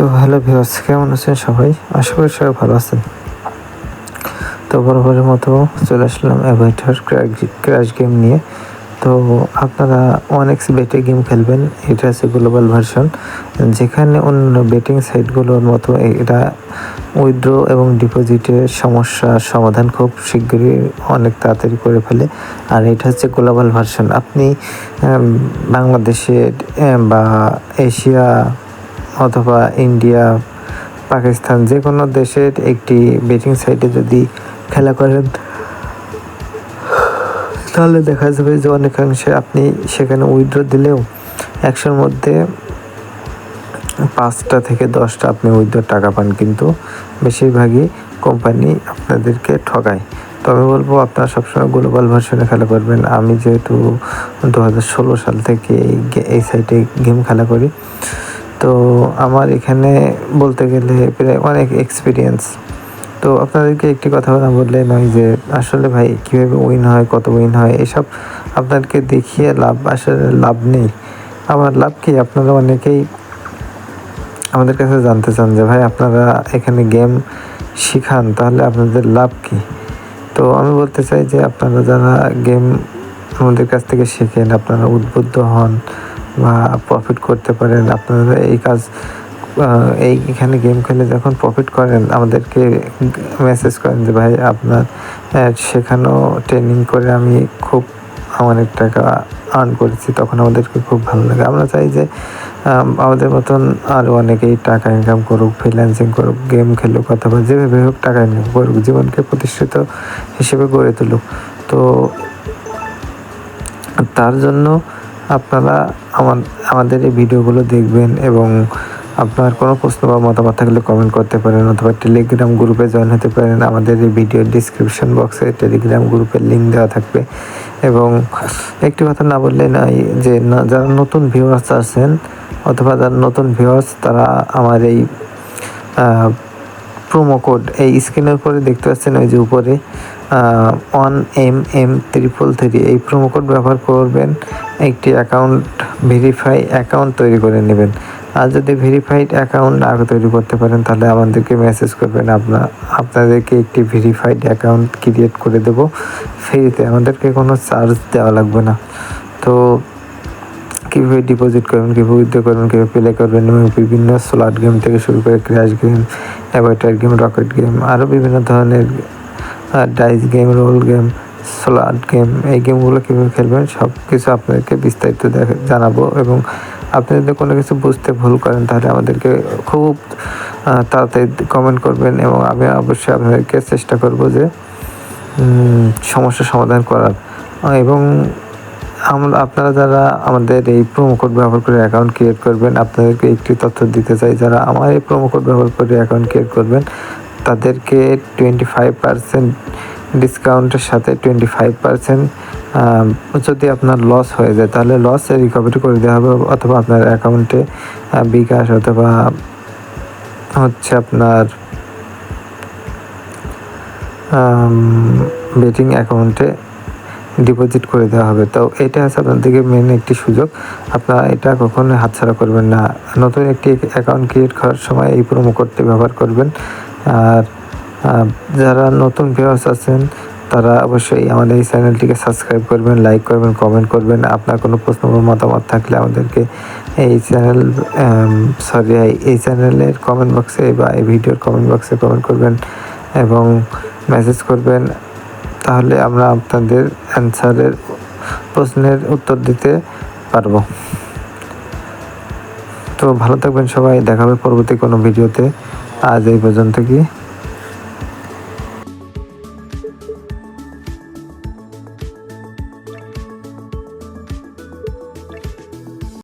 তো hello viewers, কেমন আছেন সবাই? আশা করি সবাই ভালো আছেন। তো বরাবরের মতো চলে আসলাম অ্যাভাইটার ক্র্যাশ গেম নিয়ে। তো আপনারা অনেক বেটে গেম খেলবেন, এটা আছে গ্লোবাল ভার্সন যেখানে অন্য বেটিং সাইটগুলোর মতো এটা উইথড্র এবং ডিপোজিটের সমস্যার সমাধান খুব শীঘ্রই অনেক তাড়াতাড়ি করে ফেলে। আর এটা হচ্ছে গ্লোবাল ভার্সন আপনি বাংলাদেশে বা এশিয়া অথবা ইন্ডিয়া, পাকিস্তান যে কোনো দেশের একটি বেটিং সাইটে যদি খেলা করেন, তাহলে দেখা যাবে যে অনেকাংশে আপনি সেখানে উইড্রো দিলেও একশোর মধ্যে পাঁচটা থেকে দশটা আপনি উইথড্র টাকা পান, কিন্তু বেশিরভাগই কোম্পানি আপনাদেরকে ঠকায়। তবে বলব, আপনারা সবসময় গ্লোবাল ভার্সনে খেলা করবেন। আমি যেহেতু দু হাজার ষোলো সাল থেকে এই সাইটে গেম খেলা করি তো আমার এখানে বলতে গেলে প্রায় অনেক এক্সপিরিয়েন্স তো আপনাদেরকে একটি কথা না বললে নয় যে, আসলে ভাই কীভাবে উইন হয়, কত উইন হয়, এসব আপনাদেরকে দেখিয়ে লাভ, আসলে লাভ নেই। আমার লাভ কি? আপনারা অনেকেই আমাদের কাছে জানতে চান যে, ভাই আপনারা এখানে গেম শিখান, তাহলে আপনাদের লাভ কি? তো আমি বলতে চাই যে, আপনারা যারা গেম আমাদের কাছ থেকে শেখেন, আপনারা উদ্বুদ্ধ হন প্রফিট করতে পারেন। আপনারা এই কাজ এই এখানে গেম খেলে যখন প্রফিট করেন, আমাদেরকে মেসেজ করেন যে, ভাই, আপনার শেখানো ট্রেনিং করে আমি খুব অনেক টাকা আর্ন করেছি। তখন আমাদেরকে খুব ভালো লাগে। আমরা চাই যে আমাদের মতন আরও অনেকেই টাকা ইনকাম করুক ফ্রিল্যান্সিং করুক গেম খেলুক, অথবা যেভাবে হোক টাকা ইনকাম করুক, জীবনকে প্রতিষ্ঠিত হিসেবে গড়ে তুলুক। তো, তার জন্য আপনারা আমার, আমাদের এই ভিডিওগুলো দেখবেন এবং আপনার কোনো প্রশ্ন বা মতামত থাকলে কমেন্ট করতে পারেন অথবা টেলিগ্রাম গ্রুপে জয়েন হতে পারেন। আমাদের এই ভিডিও ডিসক্রিপশন বক্সে টেলিগ্রাম গ্রুপের লিঙ্ক দেওয়া থাকবে। এবং একটি কথা না বললে নাই যে যারা নতুন ভিউয়ার্স আছেন অথবা যারা নতুন ভিউয়ার্স তারা আমার এই প্রোমো কোড এই স্ক্রিনের উপরে দেখতে পাচ্ছেন, ওই যে উপরে। One M M triple three এই প্রোমো কোড ব্যবহার করবেন, একটি অ্যাকাউন্ট ভেরিফাই অ্যাকাউন্ট তৈরি করে নেবেন। আর যদি ভেরিফাইড অ্যাকাউন্ট না তৈরি করতে পারেন, তাহলে আমাদেরকে মেসেজ করবেন আপনার আপনাদেরকে একটি ভেরিফাইড অ্যাকাউন্ট ক্রিয়েট করে দেবো। ফ্রিতে আমাদেরকে কোনো চার্জ দেওয়া লাগবে না। তো কীভাবে ডিপোজিট করবেন, কীভাবে উইথড্র করবেন, কীভাবে প্লে করবেন, এবং বিভিন্ন স্লাট গেম থেকে শুরু করে crash game aviator game rocket game আরও বিভিন্ন ধরনের dice game roll game slot game এই গেমগুলো কীভাবে খেলবেন সব কিছু আপনাদেরকে বিস্তারিত দেখে, জানাব এবং আপনি যদি কোনো কিছু বুঝতে ভুল করেন তাহলে আমাদেরকে খুব তাড়াতাড়ি কমেন্ট করবেন এবং আমি অবশ্যই আপনাদেরকে চেষ্টা করব যে সমস্যার সমাধান করার। এবং আমরা আপনারা যারা আমাদের এই প্রোমো কোড ব্যবহার করে অ্যাকাউন্ট ক্রিয়েট করবেন, আপনাদেরকে একটি তথ্য দিতে চাই, যারা আমার এই প্রোমো কোড ব্যবহার করে অ্যাকাউন্ট ক্রিয়েট করবেন তাদেরকে টোয়েন্টি ফাইভ পার্সেন্ট ডিসকাউন্টের সাথে টোয়েন্টি ফাইভ পার্সেন্ট যদি আপনার লস হয়ে যায়, তাহলে লস রিকভারি করে দেওয়া হবে অথবা আপনার অ্যাকাউন্টে বিকাশ অথবা হচ্ছে আপনার বেটিং অ্যাকাউন্টে ডিপোজিট করে দেওয়া হবে। তো এটা হচ্ছে আপনাদেরকে মেন একটি সুযোগ। আপনারা এটা কখনোই হাতছাড়া করবেন না। নতুন একটি অ্যাকাউন্ট ক্রিয়েট করার সময় এই প্রোমো কোডটি ব্যবহার করবেন। আর যারা নতুন ভিউয়ার্স আছেন, তারা অবশ্যই আমাদের এই চ্যানেলটিকে সাবস্ক্রাইব করবেন লাইক করবেন কমেন্ট করবেন। আপনার কোনো প্রশ্ন বা মতামত থাকলে আমাদেরকে এই চ্যানেল সরি এই চ্যানেলের কমেন্ট বক্সে বা এই ভিডিওর কমেন্ট বক্সে কমেন্ট করবেন এবং মেসেজ করবেন। তাহলে আমরা আপনাদের অ্যান্সারের প্রশ্নের উত্তর দিতে পারব। তো ভালো থাকবেন সবাই। দেখাবে পরবর্তী কোনো ভিডিওতে আজ এই পর্যন্ত কি?